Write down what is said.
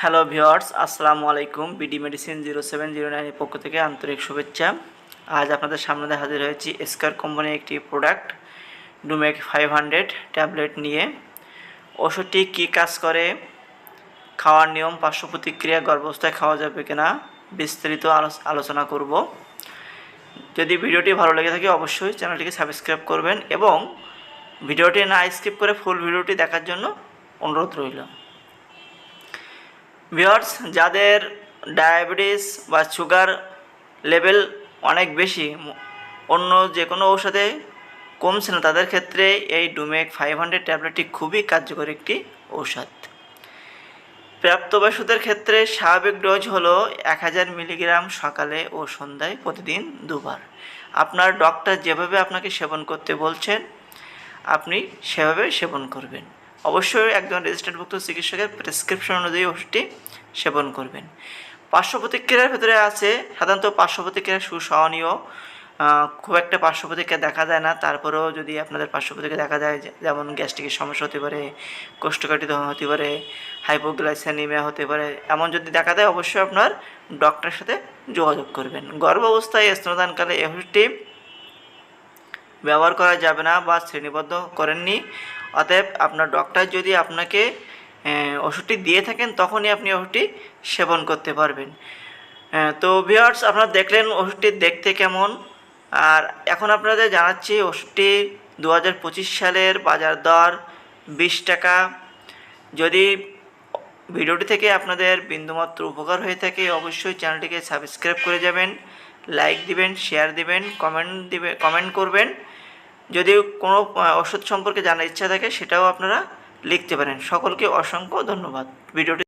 Hello viewers আসসালামু আলাইকুম। BD medicine zero seven zero নাইনের পক্ষ থেকে আন্তরিক শুভেচ্ছা। আজ আপনাদের সামনে হাজির হয়েছি স্কার কোম্পানির একটি প্রোডাক্ট ডুমেক ফাইভ হান্ড্রেড ট্যাবলেট নিয়ে। ওষুধটি কী কাজ করে, খাওয়ার নিয়ম, পার্শ্ব প্রতিক্রিয়া, গর্ভাবস্থায় খাওয়া যাবে কিনা, বিস্তারিত আলো- আলোচনা করব। যদি ভিডিওটি ভালো লেগে থাকে, অবশ্যই চ্যানেলটিকে সাবস্ক্রাইব করবেন এবং ভিডিওটি না স্কিপ করে ফুল ভিডিওটি দেখার জন্য অনুরোধ রইল। ভিওর্স যাদের ডায়াবেটিস বা সুগার লেভেল অনেক বেশি অন্য যে কোনো ঔষধে কমছে না, তাদের ক্ষেত্রে এই ডুমেক ফাইভ হান্ড্রেড ট্যাবলেটটি খুবই কার্যকর একটি ঔষধ। প্রাপ্তবয়স্কদের ক্ষেত্রে স্বাভাবিক ডোজ হলো এক হাজার মিলিগ্রাম সকালে ও সন্ধ্যায় প্রতিদিন দুবার। আপনার ডক্টর যেভাবে আপনাকে সেবন করতে বলছেন, আপনি সেভাবে সেবন করবেন। অবশ্যই একজন রেজিস্টার্ডভুক্ত চিকিৎসকের প্রেসক্রিপশন অনুযায়ী ওষুধটি সেবন করবেন। পার্শ্ব প্রতিক্রিয়ার ভেতরে আছে সাধারণত পার্শ্ব প্রতিক্রিয়া সুসহনীয় খুব একটা পার্শ্ব প্রতিক্রিয়া দেখা যায় না। তারপরেও যদি আপনাদের পার্শ্ব প্রতিক্রিয়া দেখা যায় যেমন গ্যাস্ট্রিকের সমস্যা হতে পারে, কোষ্ঠকাঠিন্য হতে পারে হাইপোগ্লাইসেনিমিয়া হতে পারে, এমন যদি দেখা দেয় অবশ্যই আপনার ডক্টরের সাথে যোগাযোগ করবেন। গর্ভ অবস্থায় স্তনদানকালে ওষুধটি ব্যবহার করা যাবে না বা শ্রেণীবদ্ধ করেননি। অতএব আপনার ডক্টর যদি আপনাকে ওষুধটি দিয়ে থাকেন, তখনই আপনি ওষুধটি সেবন করতে পারবেন। তো ভিওয়ার্স আপনারা দেখলেন ওষুধটি দেখতে কেমন? আর এখন আপনাদের জানাচ্ছি ওষুধটি দু হাজার পঁচিশ সালের বাজার দর বিশ টাকা। যদি ভিডিওটি থেকে আপনাদের বিন্দুমাত্র উপকার হয়ে থাকে, অবশ্যই চ্যানেলটিকে সাবস্ক্রাইব করে যাবেন, লাইক দিবেন শেয়ার দিবেন কমেন্ট দিবে কমেন্ট করবেন। যদি কোনো ওষুধ সম্পর্কে জানার ইচ্ছা থাকে সেটাও আপনারা লিখতে পারেন। সকলকে অসংখ্য ধন্যবাদ। ভিডিওটি